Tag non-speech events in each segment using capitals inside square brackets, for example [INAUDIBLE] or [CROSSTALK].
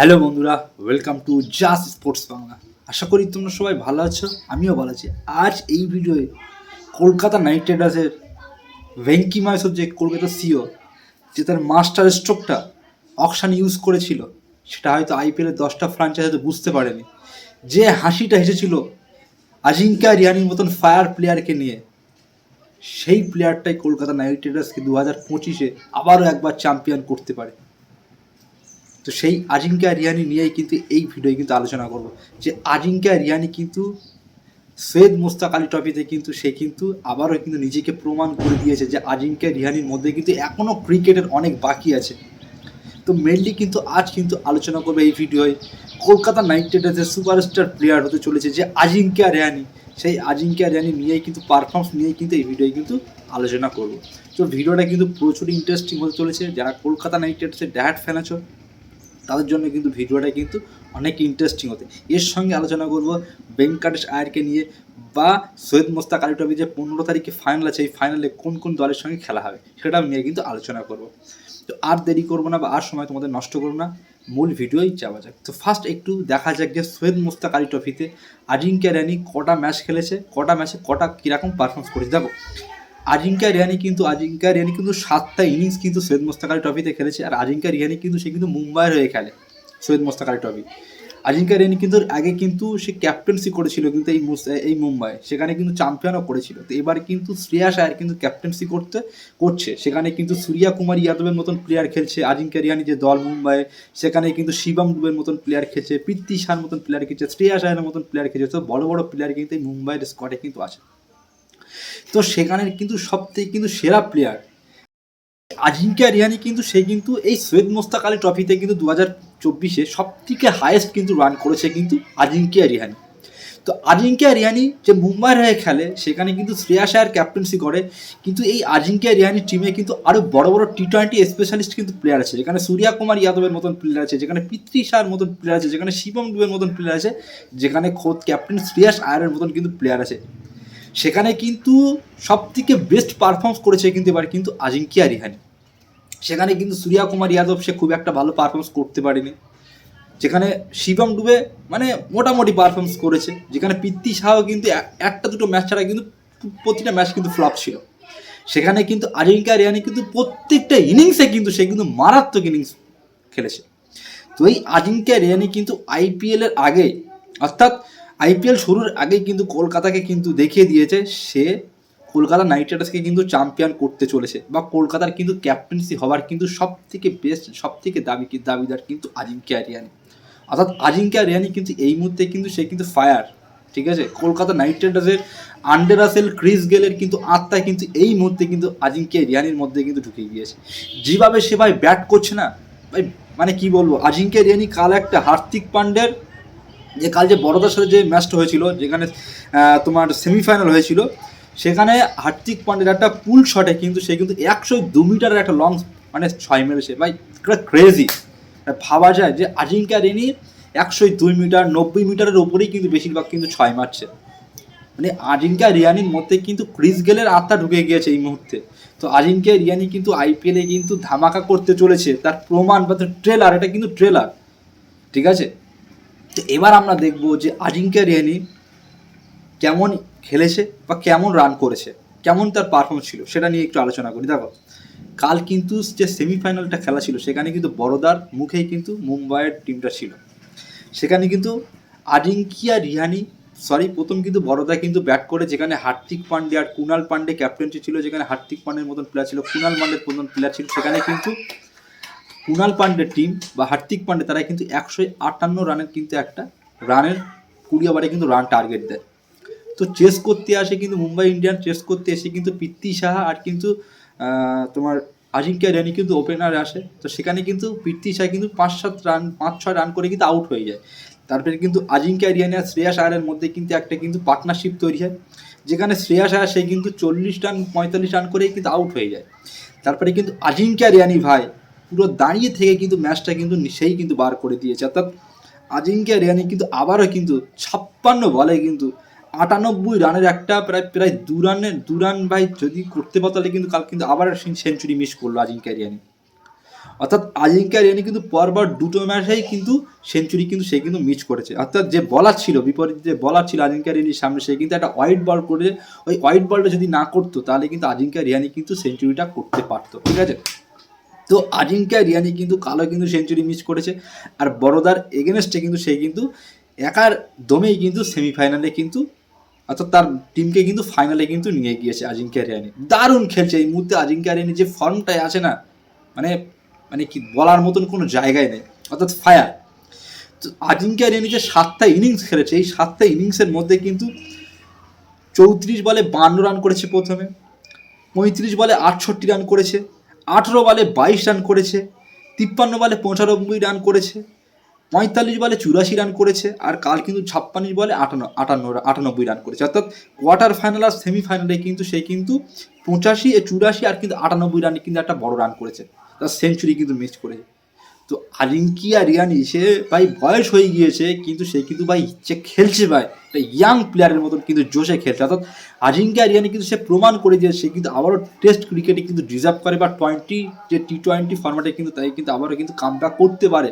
Hello বন্ধুরা welcome to Jas sports Bangla আশা করি তোমরা সবাই ভালো আছো, আমিও ভালো আছি। আজ এই ভিডিওয়ে কলকাতা নাইট রাইডার্সের ভেঙ্কি মাইসোর যে কলকাতা সিও, যে তার মাস্টার স্ট্রোকটা অকশান ইউজ করেছিল, সেটা হয়তো আইপিএলের দশটা ফ্রাঞ্চাইজ হয়তো বুঝতে পারেনি। যে হাসিটা হেসেছিল আজিঙ্কা রিয়ানির মতন ফায়ার প্লেয়ারকে নিয়ে, সেই প্লেয়ারটাই কলকাতা নাইট রাইডার্সকে দু হাজার পঁচিশে আবারও একবার চ্যাম্পিয়ন করতে পারে। তো সেই আজিঙ্কা রিয়ানি নিয়েই কিন্তু এই ভিডিওয়ে কিন্তু আলোচনা করব। যে আজিঙ্কা রিয়ানি কিন্তু সৈয়দ মুস্তাক আলী ট্রফিতে কিন্তু সে কিন্তু আবারও কিন্তু নিজেকে প্রমাণ করে দিয়েছে যে আজিঙ্কা রিয়ানির মধ্যে কিন্তু এখনও ক্রিকেটের অনেক বাকি আছে। তো মেনলি কিন্তু আজ কিন্তু আলোচনা করবে এই ভিডিওয়। কলকাতা নাইট রাইডার্সের সুপারস্টার প্লেয়ার হতে চলেছে যে আজিঙ্কা রিয়ানি। সেই আজিঙ্কা রিয়ানি নিয়েই কিন্তু পারফরমেন্স নিয়েই কিন্তু এই ভিডিওয়ে কিন্তু আলোচনা করব। তো ভিডিওটা কিন্তু প্রচুর ইন্টারেস্টিং হতে চলেছে। যারা কলকাতা নাইট রাইডার্সের ড্যাট ফ্যান আছো তাদের জন্য কিন্তু ভিডিওটা কিন্তু অনেক ইন্টারেস্টিং হতে। এর সঙ্গে আলোচনা করব বেঙ্কাটেশ আয়ারকে নিয়ে বা সৈয়দ মোস্তাক আলী ট্রফি যে পনেরো তারিখে ফাইনাল আছে, এই ফাইনালে কোন কোন দলের সঙ্গে খেলা হবে, সেটা নিয়ে কিন্তু আলোচনা করব। তো আর দেরি করব না বা আর সময় তোমাদের নষ্ট করব না, মূল ভিডিওই যাওয়া যাক। তো ফার্স্ট একটু দেখা যাক যে সৈয়দ মোস্তাক আলী ট্রফিতে আজিঙ্কা রানি কটা ম্যাচ খেলেছে, কটা ম্যাচে কটা কীরকম পারফরমেন্স করেছে। দেখো আজিঙ্কা রিয়ানি কিন্তু, আজিঙ্কা রিয়ানি কিন্তু সাতটা ইনিংস কিন্তু সৈয়দ মোস্তাক আলী ট্রফিতে খেলেছে আর আজিঙ্কা রিয়ানি কিন্তু, সে কিন্তু মুম্বাইয়ের হয়ে খেলে সৈয়দ মোস্তাক আলী ট্রফি আজিঙ্কা রিয়ানি কিন্তু আগে কিন্তু সে ক্যাপ্টেন্সি করেছিল কিন্তু এই এই মুম্বাই, সেখানে কিন্তু চ্যাম্পিয়নও করেছিল। তো এবার কিন্তু শ্রেয়াস আয়ার কিন্তু ক্যাপ্টেন্সি করতে, করছে। সেখানে কিন্তু সূর্যা কুমার যাদবের মতন প্লেয়ার খেলছে, আজিঙ্কা রিয়ানি যে দল মুম্বাই সেখানে কিন্তু শিবম ডুবের মতন প্লেয়ার খেলছে পৃথ্বী শার মতন প্লেয়ার খেলছে শ্রেয়াস আয়ারের মতন প্লেয়ার খেলছে। তো বড় বড় প্লেয়ার কিন্তু এই মুম্বাইয়ের স্কোয়াডে কিন্তু আছে। তো সেখানে কিন্তু সব থেকে কিন্তু সেরা প্লেয়ার আজিঙ্কা রিয়ানি কিন্তু সে কিন্তু এই সৈয়দ মোস্তাক আলী ট্রফিতে কিন্তু দু হাজার চব্বিশে সব থেকে হায়েস্ট কিন্তু রান করেছে কিন্তু আজিঙ্কিয়া রিহানি তো আজিঙ্কিয়া রিয়ানি যে মুম্বাইয়ের হয়ে খেলে, সেখানে কিন্তু শ্রেয়াস আয়ার ক্যাপ্টেন্সি করে, কিন্তু এই আজিঙ্কিয়া রিয়ানি টিমে কিন্তু আরও বড় বড় টি টোয়েন্টি স্পেশালিস্ট কিন্তু প্লেয়ার আছে, যেখানে সূর্যা কুমার যাদবের মতন প্লেয়ার আছে, যেখানে পিতৃ শাহর মতন প্লেয়ার আছে, যেখানে শিবম ডুবের মতন প্লেয়ার আছে, যেখানে খোদ ক্যাপ্টেন শ্রেয়াস আয়ারের মতন কিন্তু প্লেয়ার আছে। সেখানে কিন্তু সব থেকে বেস্ট পারফর্মস করেছে কিন্তু এবার কিন্তু আজিঙ্কিয়া রিহানি। সেখানে কিন্তু সূর্যা কুমার যাদব, সে খুব একটা ভালো পারফরমেন্স করতে পারেনি। যেখানে শিবম ডুবে মানে মোটামুটি পারফরমেন্স করেছে। যেখানে পিত্তি শাহও কিন্তু একটা দুটো ম্যাচ ছাড়া কিন্তু প্রতিটা ম্যাচ কিন্তু ফ্লপ ছিল। সেখানে কিন্তু আজিঙ্কা রিয়ানি কিন্তু প্রত্যেকটা ইনিংসে কিন্তু সে কিন্তু মারাত্মক ইনিংস খেলেছে। তো এই আজিঙ্কা রিয়ানি কিন্তু আইপিএলের আগে, অর্থাৎ আইপিএল শুরুর আগে কিন্তু কলকাতাকে কিন্তু দেখিয়ে দিয়েছে, সে কলকাতা নাইট রাইডার্সকে কিন্তু চ্যাম্পিয়ন করতে চলেছে বা কলকাতার কিন্তু ক্যাপ্টেন্সি হওয়ার কিন্তু সব থেকে বেস্ট সব থেকে দাবি দাবিদার কিন্তু আজিঙ্কা রিয়ানি। অর্থাৎ আজিঙ্কা রিয়ানি কিন্তু এই মুহূর্তে কিন্তু সে কিন্তু ফায়ার ঠিক আছে? কলকাতা নাইট রাইডার্সের আন্ডার আসেল ক্রিস গেলের কিন্তু আত্মায় কিন্তু এই মুহূর্তে কিন্তু আজিঙ্কা রিয়ানির মধ্যে কিন্তু ঢুকে গিয়েছে। যেভাবে সে ভাই ব্যাট করছে না, ভাই মানে কি বলব? আজিঙ্কা রিয়ানি কাল একটা হার্দিক পান্ডের যে কাল যে বড়দার সাথে যে ম্যাচটা হয়েছিল, যেখানে তোমার সেমিফাইনাল হয়েছিল, সেখানে হার্দিক পান্ডের একটা পুল শটে কিন্তু সে কিন্তু একশো দু মিটারের একটা লং মানে ছয় মেরেছে। ভাই ক্রেজি ভাবা যায় যে আজিঙ্কা রেনি একশো দুই মিটার, নব্বই মিটারের ওপরেই কিন্তু বেশিরভাগ কিন্তু ছয় মারছে। মানে আজিঙ্কা রিয়ানির মধ্যে কিন্তু ক্রিস গেলের আত্মা ঢুকে গিয়েছে এই মুহূর্তে। তো আজিঙ্কা রিয়ানি কিন্তু আইপিএলে কিন্তু ধামাকা করতে চলেছে। তার প্রমাণ বা ট্রেলার এটা কিন্তু ট্রেলার ঠিক আছে? তো এবার আমরা দেখব যে আজিঙ্কা রিয়ানি কেমন খেলেছে বা কেমন রান করেছে, কেমন তার পারফরমেন্স ছিল, সেটা নিয়ে একটু আলোচনা করি। দেখো, কাল কিন্তু যে সেমিফাইনালটা খেলা ছিল, সেখানে কিন্তু বড়দার মুখেই কিন্তু মুম্বাইয়ের টিমটা ছিল। সেখানে কিন্তু আজিঙ্কিয়া রিহানি সরি প্রথম কিন্তু বড়দা কিন্তু ব্যাট করে, যেখানে হার্দিক পান্ডে আর কুনাল পান্ডে ক্যাপ্টেন্সি ছিল, যেখানে হার্দিক পান্ডের মতন প্লেয়ার ছিল, কুনাল পান্ডের মতন প্লেয়ার ছিল, সেখানে কিন্তু কুনাল পান্ডের টিম বা হার্দিক পান্ডে তারা কিন্তু একশো আটান্ন রানের কিন্তু একটা রানের কুড়ি ওভারে কিন্তু রান টার্গেট দেয়। তো চেস করতে আসে কিন্তু মুম্বাই ইন্ডিয়ান চেস করতে এসে কিন্তু পিত্তি সাহা আর কিন্তু তোমার আজিঙ্কা রানি কিন্তু ওপেনারে আসে। তো সেখানে কিন্তু পিত্তি সাহা কিন্তু পাঁচ সাত রান পাঁচ ছয় রান করে কিন্তু আউট হয়ে যায়। তারপরে কিন্তু আজিঙ্কা রিয়ানি আর শ্রেয়াস আয়ারের মধ্যে কিন্তু একটা কিন্তু পার্টনারশিপ তৈরি হয়, যেখানে শ্রেয়াস আয়ার সে কিন্তু চল্লিশ রান পঁয়তাল্লিশ রান করেই কিন্তু আউট হয়ে যায়। তারপরে কিন্তু আজিঙ্কা রিয়ানি ভাই পুরো দাঁড়িয়ে থেকে কিন্তু ম্যাচটা কিন্তু সেই কিন্তু বার করে দিয়েছে। অর্থাৎ আজিঙ্কা রিয়ানি কিন্তু আবারও কিন্তু ছাপ্পান্ন বলে কিন্তু আটানব্বই রানের একটা প্রায় প্রায় দু রানের, দু রান ভাই যদি করতে পারতো তাহলে কিন্তু কাল কিন্তু আবার সেঞ্চুরি মিস করল আজিঙ্কা রিয়ানি। অর্থাৎ আজিঙ্কা রিয়ানি কিন্তু পরপর দুটো ম্যাচেই কিন্তু সেঞ্চুরি কিন্তু সে কিন্তু মিস করেছে। অর্থাৎ যে বলার ছিল, বিপরীত যে বলার ছিল আজিঙ্কা রিয়ানির সামনে, সে কিন্তু একটা হোয়াইট বল করে, ওই হোয়াইট বলটা যদি না করতো তাহলে কিন্তু আজিঙ্কা রিয়ানি কিন্তু সেঞ্চুরিটা করতে পারতো। ঠিক আছে? তো আজিঙ্কা রিয়ানি কিন্তু কালো কিন্তু সেঞ্চুরি মিস করেছে আর বড়দার এগেনস্টে কিন্তু সে কিন্তু একার দমেই কিন্তু সেমিফাইনালে কিন্তু অর্থাৎ তার টিমকে কিন্তু ফাইনালে কিন্তু নিয়ে গিয়েছে আজিঙ্কা রিয়ানি। দারুণ খেলছে এই মুহূর্তে আজিঙ্কা রিয়ানি যে ফর্মটায় আছে না মানে মানে কি বলার মতন কোনো জায়গায় নেই, অর্থাৎ ফায়ার তো আজিঙ্কা রিয়ানি যে সাতটা ইনিংস খেলেছে, এই সাতটা ইনিংসের মধ্যে কিন্তু চৌত্রিশ বলে বান্ন রান করেছে প্রথমে, পঁয়ত্রিশ বলে আটষট্টি রান করেছে আঠেরো বলে বাইশ রান করেছে, তিপ্পান্ন বলে পঁচানব্বই রান করেছে, পঁয়তাল্লিশ বলে চুরাশি রান করেছে, আর কাল কিন্তু ছাপ্পান্ন বলে আটান্ন আটান্ন, আটানব্বই রান করেছে। অর্থাৎ কোয়ার্টার ফাইনাল আর সেমিফাইনালে কিন্তু সে কিন্তু পঁচাশি, চুরাশি আর কিন্তু আটানব্বই রানে কিন্তু একটা বড় রান করেছে। তার সেঞ্চুরি কিন্তু মিস করেছে। তো আলিঙ্কিয়া রিয়ানি, সে ভাই বয়স হয়ে গিয়েছে, কিন্তু সে কিন্তু ভাই যে খেলছে ভাই। একটা ইয়াং প্লেয়ারের মতন কিন্তু জোশে খেলছে। অর্থাৎ আজিঙ্কিয়া রিয়ানি কিন্তু সে প্রমাণ করে যে সে কিন্তু আবারও টেস্ট ক্রিকেটে কিন্তু ডিজার্ভ করে বা টোয়েন্টি যে টি টোয়েন্টি ফর্মেটে কিন্তু তাই কিন্তু আবারও কিন্তু কাম করতে পারে।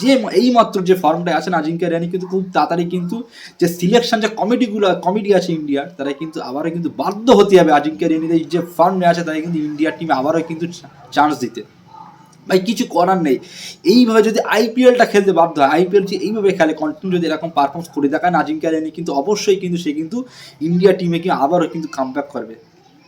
যে এই মাত্র যে ফর্মটায় আছেন আজিঙ্কিয়া রিয়ানি কিন্তু খুব তাড়াতাড়ি কিন্তু যে সিলেকশন যে কমিটিগুলো কমিটি আছে ইন্ডিয়ার তারা কিন্তু আবারও কিন্তু বাধ্য হতে হবে আজিঙ্কিয়া রিয়ানির এই যে ফর্মে আছে তাই কিন্তু ইন্ডিয়ার টিমে আবারও কিন্তু চান্স দিতে। ভাই, কিছু করার নেই। এইভাবে যদি আইপিএলটা খেলতে বাধ্য হয় আইপিএল যে এইভাবে খেলে কন্টিনিউ যদি এরকম পারফরমেন্স করে দেখায় না আজিঙ্কা রিয়ানি কিন্তু অবশ্যই কিন্তু সে কিন্তু ইন্ডিয়া টিমে কি আবারও কিন্তু কাম করবে।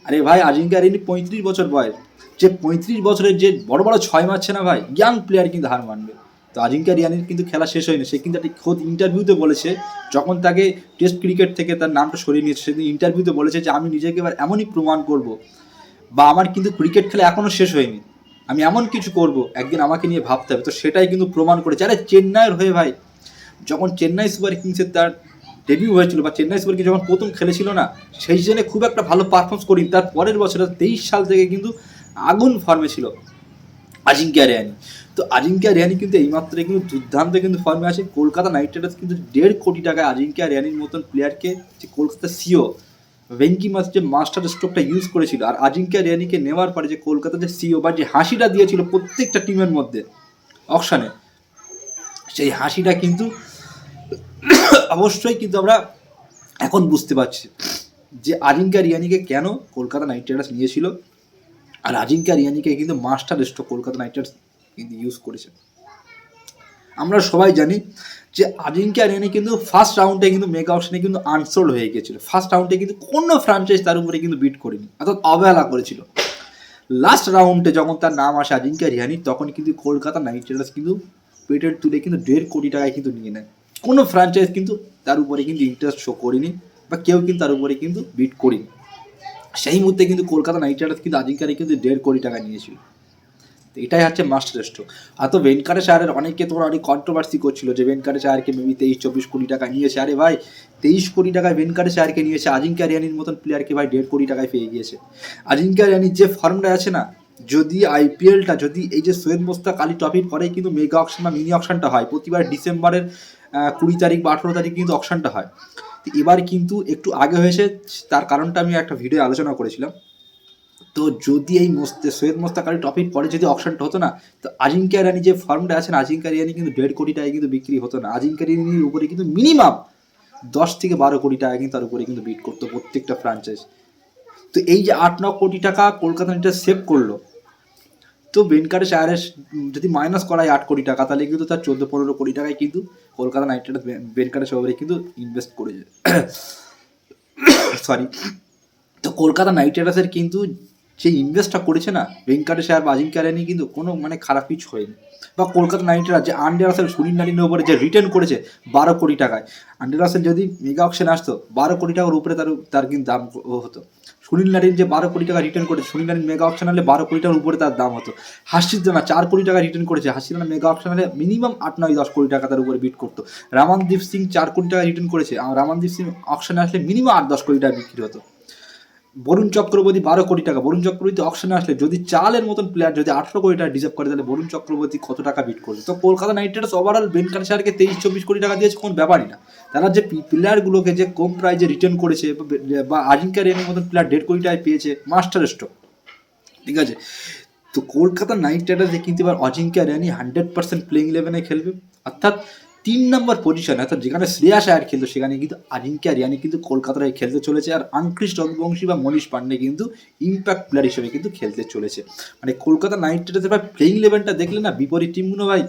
আরে ভাই আজিঙ্কা রিয়ানি পঁয়ত্রিশ বছর বয়স। যে পঁয়ত্রিশ বছরের যে বড় বড় ছয় মারছে না ভাই ইয়াং প্লেয়ার কিন্তু হার মানবে। তো আজিঙ্কা রিয়ানির কিন্তু খেলা শেষ হয়নি, সে কিন্তু একটা খোদ ইন্টারভিউতে বলেছে, যখন তাকে টেস্ট ক্রিকেট থেকে তার নামটা সরিয়ে নিয়েছে সেদিন ইন্টারভিউতে বলেছে যে, আমি নিজেকে এবার এমনই প্রমাণ করব। বা, আমার কিন্তু ক্রিকেট খেলা এখনও শেষ হয়নি। আমি এমন কিছু করব, একদিন আমাকে নিয়ে ভাবতে হবে। তো সেটাই কিন্তু প্রমাণ করেছে। আরে চেন্নাইয়ের হয়ে ভাই, যখন চেন্নাই সুপার কিংসের তার ডেবিউ হয়েছিল বা চেন্নাই সুপার কিংস যখন প্রথম খেলেছিল না, সেই সিজনে খুব একটা ভালো পারফরমেন্স করি তার পরের বছর তেইশ সাল থেকে কিন্তু আগুন ফর্মে ছিল আজিঙ্কিয়া রেয়ানি। তো আজিঙ্কিয়া রেয়ানি কিন্তু এইমাত্র কিন্তু দুর্দান্ত কিন্তু ফর্মে আছে। কলকাতা নাইট রাইডার্স কিন্তু দেড় কোটি টাকায় আজিঙ্কিয়া রেয়ানির মতন প্লেয়ারকে যে কলকাতা সিও ভেঙ্কি মাস যে মাস্টার স্ট্রোকটা ইউজ করেছিল আর আজিঙ্কিয়া রিয়ানিকে নেওয়ার পরে যে কলকাতা যে সিও বা যে হাসিটা দিয়েছিল প্রত্যেকটা টিমের মধ্যে অকশানে সেই হাসিটা কিন্তু অবশ্যই কিন্তু আমরা এখন বুঝতে পারছি যে আজিঙ্কা রিয়ানিকে কেন কলকাতা নাইট রাইডার্স নিয়েছিল। আর আজিঙ্কা রিয়ানিকে কিন্তু master stroke Kolkata Knight Riders কিন্তু ইউজ করেছে। আমরা সবাই জানি যে আজিঙ্কা রিয়ানি কিন্তু ফার্স্ট রাউন্ডে কিন্তু মেগা অপশনে কিন্তু আনসোল্ড হয়ে গিয়েছিল ফার্স্ট রাউন্ডে কিন্তু কোনো ফ্রাঞ্চাইজ তার উপরে কিন্তু বিট করেনি, অর্থাৎ অবহেলা করেছিল। লাস্ট রাউন্ডে যখন তার নাম আসে আজিঙ্কা রিয়ানি তখন কিন্তু কলকাতা নাইট রাইডার্স কিন্তু পেটের তুলে কিন্তু দেড় কোটি টাকায় কিন্তু নিয়ে নেয়। কোনো ফ্রাঞ্চাইজ কিন্তু তার উপরে কিন্তু ইন্টারেস্ট শো করেনি বা কেউ কিন্তু তার উপরে কিন্তু বিট করেনি। সেই মুহূর্তে কিন্তু কলকাতা নাইট রাইডার্স কিন্তু আজিঙ্কারি কিন্তু দেড় কোটি টাকা নিয়েছিল। এটাই হচ্ছে মাস্টার স্ট্রোক তো ভেনকাটেশ আয়ারের অনেকে তোমার অনেক কন্ট্রোভার্সি করছিল যে ভেনকাটেশ আয়ারকে মেবি তেইশ, চব্বিশ কোটি টাকা নিয়েছে। আরে ভাই, তেইশ কোটি টাকায় ভেনকাটেশ আয়ারকে নিয়েছে। আজিঙ্কা রিয়ানির মতন প্লেয়ারকে ভাই দেড় কোটি টাকায় পেয়ে গিয়েছে। আজিঙ্কা রিয়ানির যে ফর্মটা আছে না, যদি আইপিএলটা যদি এই যে সৈয়দ মোস্তাক আলী টপির পরে কিন্তু মেগা অকশন বা মিনি অকশনটা হয়, প্রতিবার ডিসেম্বরের কুড়ি তারিখ বা আঠেরো তারিখ কিন্তু অকশনটা হয়। এবার কিন্তু একটু আগে হয়েছে, তার কারণটা আমি একটা ভিডিও আলোচনা করেছিলাম। তো যদি এই মোস্তে, সৈয়দ মোস্তাক আলী টপিক পরে যদি অপশনটা হতো না, তো আজিঙ্কা রানি যে ফর্মটা আছে না, আজিঙ্কা রিয়ানি কিন্তু দেড় কোটি টাকায় কিন্তু বিক্রি হতো না। আজিঙ্কা রিয়ানির উপরে কিন্তু মিনিমাম দশ থেকে বারো কোটি টাকা কিন্তু তার উপরে কিন্তু বিট করতো প্রত্যেকটা ফ্রাঞ্চাইজ তো এই যে আট, ন কোটি টাকা কলকাতা নাইট সেভ করল, তো বেনকারেশ আয়ারেস যদি মাইনাস করা হয় আট কোটি টাকা, তাহলে কিন্তু তার চোদ্দ, পনেরো কোটি টাকায় কিন্তু কলকাতা নাইট রাইডার্স বেনকারেশ ওভারে কিন্তু ইনভেস্ট করেছে। [COUGHS] সরি তো কলকাতা নাইট রাইডার্সের কিন্তু যে ইনভেস্টটা করেছে না ভেঙ্কাটেশ আর বাজিং ক্যারানি কিন্তু কোনো মানে খারাপ কিছু হয়নি। বা কলকাতা নাইট যে আন্ডার রাসেল সুনীল নারিনের উপরে যে রিটার্ন করেছে বারো কোটি টাকায়। আন্ডার রাসেল যদি মেগা অপশন আসতো, বারো কোটি টাকার উপরে তার তার কিন্তু দাম হতো। সুনীল নারিন যে বারো কোটি টাকা রিটার্ন করেছে সুনীল নারিন মেগা অপশন হলে বারো কোটি টাকার উপরে তার দাম হতো। হাসির না, চার কোটি টাকা রিটার্ন করেছে হাসির না মেগা অপশন হলে মিনিমাম আট, নয়, দশ কোটি টাকা তার উপরে বিট করতো। রামানদীপ সিং চার কোটি টাকা রিটার্ন করেছে, আর রামানদীপ সিং অপশনে আসলে মিনিমাম আট, দশ কোটি টাকা বিক্রি হতো। বরুণ চক্রবর্তী বারো কোটি টাকা। বরুণ চক্রবর্তী অপশনে আসলে যদি চালের মতন প্লেয়ার যদি আঠারো কোটি টাকা ডিজার্ভ করে, তাহলে বরুণ চক্রবর্তী কত টাকা বিট করবে? তো কলকাতা নাইট রাইডার্স ওভারঅল বেন কালচারকে তেইশ, চব্বিশ কোটি টাকা দিয়েছে, কোনো ব্যাপারই না। তারা যে প্লেয়ারগুলোকে যে কম প্রাইজে রিটার্ন করেছে, বা- আজিঙ্কা রেনের মতন প্লেয়ার দেড় কোটি টাকায় পেয়েছে মাস্টার স্ট্রোক ঠিক আছে? তো কলকাতা নাইট রাইডার্সে কিন্তু এবার Ajinkya Rahane hundred percent playing ইলেভেনে খেলবে। অর্থাৎ তিন নম্বর পজিশনে অর্থাৎ যেখানে শ্রেয়াস আয়ার খেলতো, সেখানে কিন্তু অজিঙ্ক্য রিয়ানি কিন্তু কলকাতার হয়ে খেলতে চলেছে। আর আঙ্কৃশ রঘুবংশী বা মনীষ পান্ডে কিন্তু ইম্প্যাক্ট প্লেয়ার হিসেবে কিন্তু খেলতে চলেছে। মানে কলকাতা নাইট রাইডার্সের ভাই প্লেইং ইলেভেনটা দেখলে না, বিপরীত টিমগুলো ভাই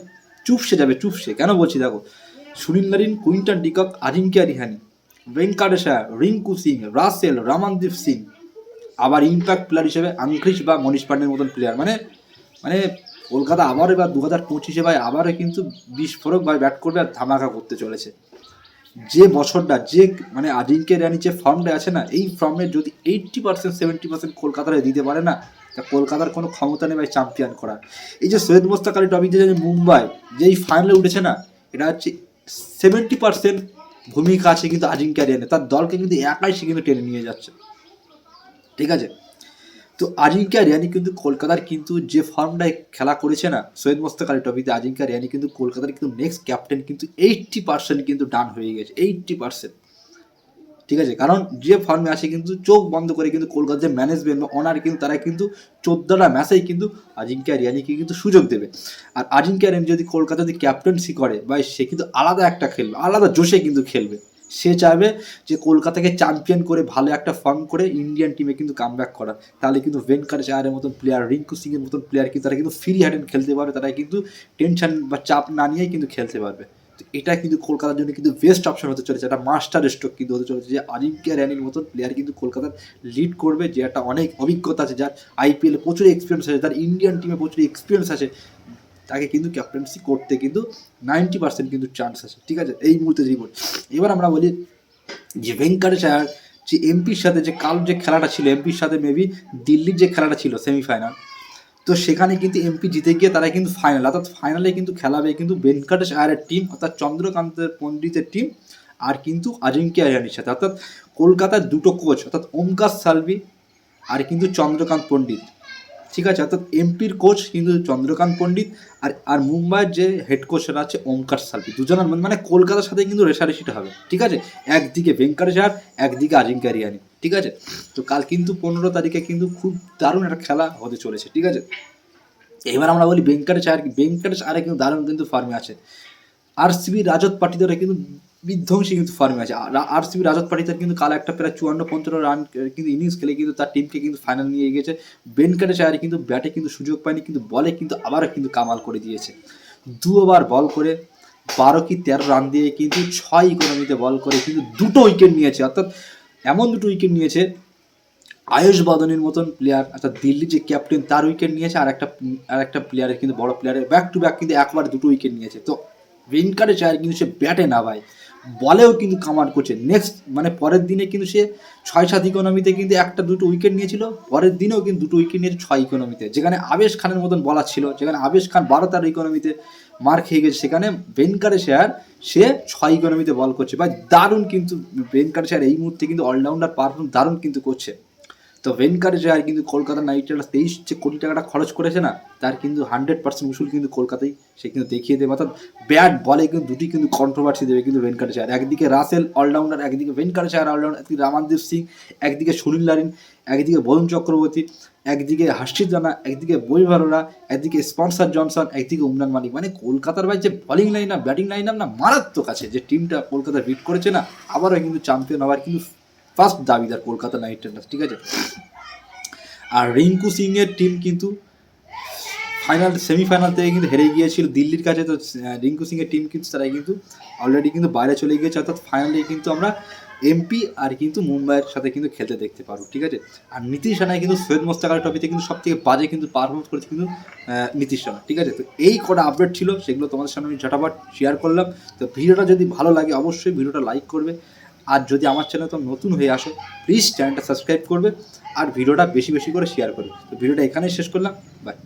চুপসে যাবে, চুপসে। কেন বলছি দেখো? Sunil Narine, Quinton de Kock Ajinkya Rahane Venkateshwar Rinku Singh, Russell, Ramandeep Singh. আবার ইম্প্যাক্ট প্লেয়ার হিসেবে আঙ্কৃশ বা মনীষ পান্ডের মতন প্লেয়ার মানে মানে কলকাতা আবার এবার দু হাজার পঁচিশে ভাই আবারও কিন্তু বিস্ফোরক ভাই ব্যাট করবে আর ধামাকা করতে চলেছে। যে বছরটা, যে মানে আজিঙ্কে রানি যে ফর্মটা আছে না, এই ফর্মে যদি এইট্টি পার্সেন্ট সেভেন্টি পার্সেন্ট কলকাতায় দিতে পারে না, তা কলকাতার কোনো ক্ষমতা নেই ভাই চ্যাম্পিয়ন করার। এই যে সৈয়দ মোস্তাক আলী ট্রফি যে মুম্বাই, যেই ফাইনালে উঠেছে না, এটা হচ্ছে সেভেন্টি পার্সেন্ট ভূমিকা আছে কিন্তু আজিঙ্কা রিয়ানে তার দলকে কিন্তু একাই সে কিন্তু টেনে নিয়ে যাচ্ছে। ঠিক আছে? তো আজিঙ্কা রিয়ানি কিন্তু কলকাতার কিন্তু যে ফর্মটায় খেলা করেছে না, সৈয়দ মোস্তাক আলী ট্রফিতে আজিঙ্কা রিয়ানি কিন্তু কলকাতার কিন্তু নেক্সট ক্যাপ্টেন কিন্তু এইট্টি পার্সেন্ট কিন্তু ডান হয়ে গেছে এইট্টি পার্সেন্ট ঠিক আছে? কারণ যে ফর্মে আছে কিন্তু চোখ বন্ধ করে কিন্তু কলকাতার যে ম্যানেজমেন্ট বা ওনার কিন্তু তারা কিন্তু চোদ্দোটা ম্যাচেই কিন্তু আজিঙ্কা রিয়ানিকে কিন্তু সুযোগ দেবে। আর আজিঙ্কা রিয়ানি যদি কলকাতা যদি ক্যাপ্টেন্সি করে বা সে কিন্তু আলাদা একটা খেলবে, আলাদা জোশে কিন্তু খেলবে। সে চাইবে যে কলকাতাকে চ্যাম্পিয়ন করে ভালো একটা ফর্ম করে ইন্ডিয়ান টিমে কিন্তু কাম ব্যাক করা তাহলে কিন্তু ভেঙ্কটেশ আয়ারের মতন প্লেয়ার রিঙ্কু সিংয়ের মতন প্লেয়ার কিন্তু তারা কিন্তু ফ্রি হ্যান্ড খেলতে পারবে। তারা কিন্তু টেনশন বা চাপ না নিয়েই কিন্তু খেলতে পারবে। এটা কিন্তু কলকাতার জন্য কিন্তু বেস্ট অপশন হতে চলেছে। একটা মাস্টার স্ট্রোক কিন্তু হতে চলেছে। যে আজিঙ্ক্য র্যানির মতন প্লেয়ার কিন্তু কলকাতার লিড করবে। যে একটা অনেক অভিজ্ঞতা আছে। যার আইপিএলে প্রচুর এক্সপিরিয়েন্স আছে। তার ইন্ডিয়ান টিমে প্রচুর এক্সপিরিয়েন্স আছে। তাকে কিন্তু ক্যাপ্টেন্সি করতে কিন্তু নাইনটি পার্সেন্ট কিন্তু চান্স আছে, ঠিক আছে? এই মুহূর্তে রিপোর্ট এবার আমরা বলি যে ভেঙ্কটেশ আয়ার যে এমপির সাথে যে কাল যে খেলাটা ছিল এমপির সাথে মেবি দিল্লির যে খেলাটা ছিল সেমিফাইনাল তো সেখানে কিন্তু এমপি জিতে গিয়ে তারা কিন্তু ফাইনাল অর্থাৎ ফাইনালে কিন্তু খেলাবে কিন্তু ভেঙ্কটেশ আয়ারের টিম অর্থাৎ চন্দ্রকান্তের পণ্ডিতের টিম আর কিন্তু আজিঙ্ক্য আয়ানির সাথে। অর্থাৎ কলকাতার দুটো কোচ অর্থাৎ ওমকাশ সালভি আর কিন্তু চন্দ্রকান্ত পণ্ডিত। ঠিক আছে, অর্থাৎ এমপির কোচ কিন্তু চন্দ্রকান্ত পণ্ডিত আর আর মুম্বাইয়ের যে হেড কোচরা আছে ওমকার সালভি দুজনের মানে কলকাতার সাথে কিন্তু রেশারেশিটা হবে। ঠিক আছে? একদিকে ভেঙ্কটেশ একদিকে আজিঙ্ক্য রিয়ানি ঠিক আছে? তো কাল কিন্তু পনেরো তারিখে কিন্তু খুব দারুণ একটা খেলা হতে চলেছে। ঠিক আছে? এবার আমরা বলি ভেঙ্কটেশ আয়ার ভেঙ্কটেশ আয়ারে কিন্তু দারুণ কিন্তু ফর্মে আছে। আরসিবি রাজত পার্টি পাটিদারে কিন্তু বিধ্বংসী কিন্তু ফর্মে আছে। আরসিবি রাজত পাটিদার কিন্তু কাল একটা প্রায় চুয়ান্ন পঞ্চান্ন রান কিন্তু ইনিংস খেলে কিন্তু তার টিমকে কিন্তু ফাইনাল নিয়ে গিয়েছে বেনকাটেশ আয়ারে কিন্তু ব্যাটে কিন্তু সুযোগ পায়নি, কিন্তু বলে কিন্তু আবারও কিন্তু কামাল করে দিয়েছে। দু বল করে বারো কি তেরো রান দিয়ে কিন্তু ছয় ইকোনমিতে বল করে কিন্তু দুটো উইকেট নিয়েছে। অর্থাৎ এমন দুটো উইকেট নিয়েছে, আয়ুষ বাদনের মতন প্লেয়ার অর্থাৎ দিল্লি যে ক্যাপ্টেন তার উইকেট নিয়েছে আর একটা আর একটা প্লেয়ারের কিন্তু বড় প্লেয়ারের ব্যাক টু ব্যাক কিন্তু একবার দুটো উইকেট নিয়েছে। তো ভেঙ্কাটেশ আয়ার কিন্তু সে ব্যাটে না ভাই। বলেও কিন্তু কামার করছে। নেক্সট মানে পরের দিনে কিন্তু সে ছয়, সাত ইকোনমিতে কিন্তু একটা, দুটো উইকেট নিয়েছিল। পরের দিনেও কিন্তু দুটো উইকেট নিয়েছে ছয় ইকোনমিতে যেখানে আবেশ খানের মতন বলা ছিল, যেখানে আবেশ খান বারো, তার ইকোনমিতে মার খেয়ে গেছে, সেখানে বেনকারে শেয়ার সে ছয় ইকোনমিতে বল করছে। বা দারুণ কিন্তু বেনকারে শেয়ার এই মুহূর্তে কিন্তু অলরাউন্ডার পারফর্ম দারুণ কিন্তু করছে। তো ভেঙ্কাটেশ আয়ার কিন্তু কলকাতা নাইট রাইডার্স তেইশ যে কোটি টাকাটা খরচ করেছে না, তার কিন্তু হান্ড্রেড পার্সেন্ট উসুল কিন্তু কলকাতায় সে কিন্তু দেখিয়ে দেবে। অর্থাৎ ব্যাট বলে কিন্তু দুটি কিন্তু কন্ট্রোভার্সি দেবে কিন্তু ভেঙ্কাটেশ আয়ার একদিকে রাসেল অলরাউন্ডার একদিকে ভেঙ্কাটেশ আয়ার অলরাউন্ডার একদিকে রামানদীপ সিং একদিকে সুনীল নারিন একদিকে বরুণ চক্রবর্তী একদিকে হাসিদ রানা একদিকে বৈভারোরা একদিকে স্পন্সার জনসন একদিকে উমরান মালিক মানে কলকাতার ভাই যে bowling line up batting line up না, মারাত্মক আছে। যে টিমটা কলকাতা বিট করেছে না, আবারও কিন্তু চ্যাম্পিয়ন হওয়ার কিন্তু ফার্স্ট দাবিদার কলকাতা নাইট রাইডার্স ঠিক আছে? আর রিঙ্কু সিং এর টিম কিন্তু ফাইনাল সেমিফাইনাল থেকে কিন্তু হেরে গিয়েছিল দিল্লির কাছে। তো রিঙ্কু সিং এর টিম কিন্তু তারা কিন্তু অলরেডি কিন্তু বাইরে চলে গিয়েছে। অর্থাৎ ফাইনালে কিন্তু আমরা এমপি আর কিন্তু মুম্বাইয়ের সাথে কিন্তু খেলতে দেখতে পারব, ঠিক আছে? আর নীতিশ রানায় কিন্তু সৈয়দ মোস্তাক আলী ট্রফিতে কিন্তু সব থেকে বাজে কিন্তু পারফরমেন্স করেছে কিন্তু নীতিশ রানা ঠিক আছে? তো এই কটা আপডেট ছিল, সেগুলো তোমাদের সামনে আমি ঝটাপট শেয়ার করলাম। তো ভিডিওটা যদি ভালো লাগে, অবশ্যই ভিডিওটা লাইক করবে। আর যদি আমার চ্যানেল তো নতুন হয়ে আসো প্লিজ চ্যানেলটা সাবস্ক্রাইব করবে আর ভিডিওটা বেশি বেশি করে শেয়ার করবে। তো ভিডিওটা এখানেই শেষ করলাম। বাই